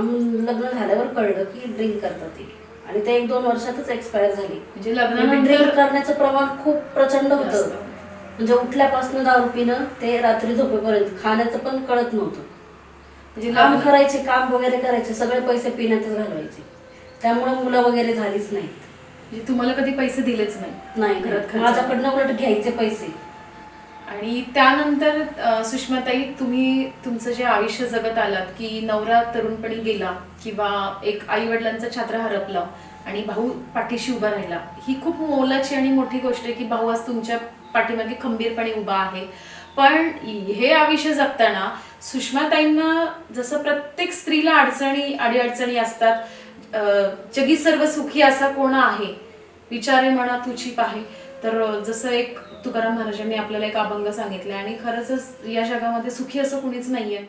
आम लग्न झाल्यावर कळलं की ड्रिंक करतात ते. आणि ते एक दोन वर्षातच एक्सपायर झाली. म्हणजे ड्रिंक करण्याचं प्रमाण खूप प्रचंड होतं. म्हणजे उठल्यापासून दारू पिणं ते रात्री झोपेपर्यंत खाण्याचं पण कळत नव्हतं. म्हणजे काम करायचे काम वगैरे करायचे सगळे पैसे पिण्यातच घालवायचे. त्यामुळे मुलं वगैरे झालीच नाही म्हणजे तुम्हाला कधी पैसे दिलेच नाही नाही. घरात. माझ्याकडनं उलट घ्यायचे पैसे. आणि त्यानंतर सुषमाताई तुम्ही तुमचं जे आयुष्य जगत आलात की नवरा तरुणपणी गेला किंवा एक आई वडिलांचा छात्र हरपला आणि भाऊ पाठीशी उभा राहिला ही खूप मोलाची आणि मोठी गोष्ट आहे की भाऊ आज तुमच्या पाठीमागे खंबीरपणे उभा आहे. पण हे आयुष्य जगताना सुषमाताईंना जसं प्रत्येक स्त्रीला अडचणी अडीअडचणी असतात जगी सर्व सुखी असा कोण आहे? विचारे म्हणा तुची पाहे. तर जसं एक तुकाराम महाराजांनी आपल्याला एक अभंग सांगितलं आणि खरंच या जगामध्ये सुखी असं कुणीच नाहीये.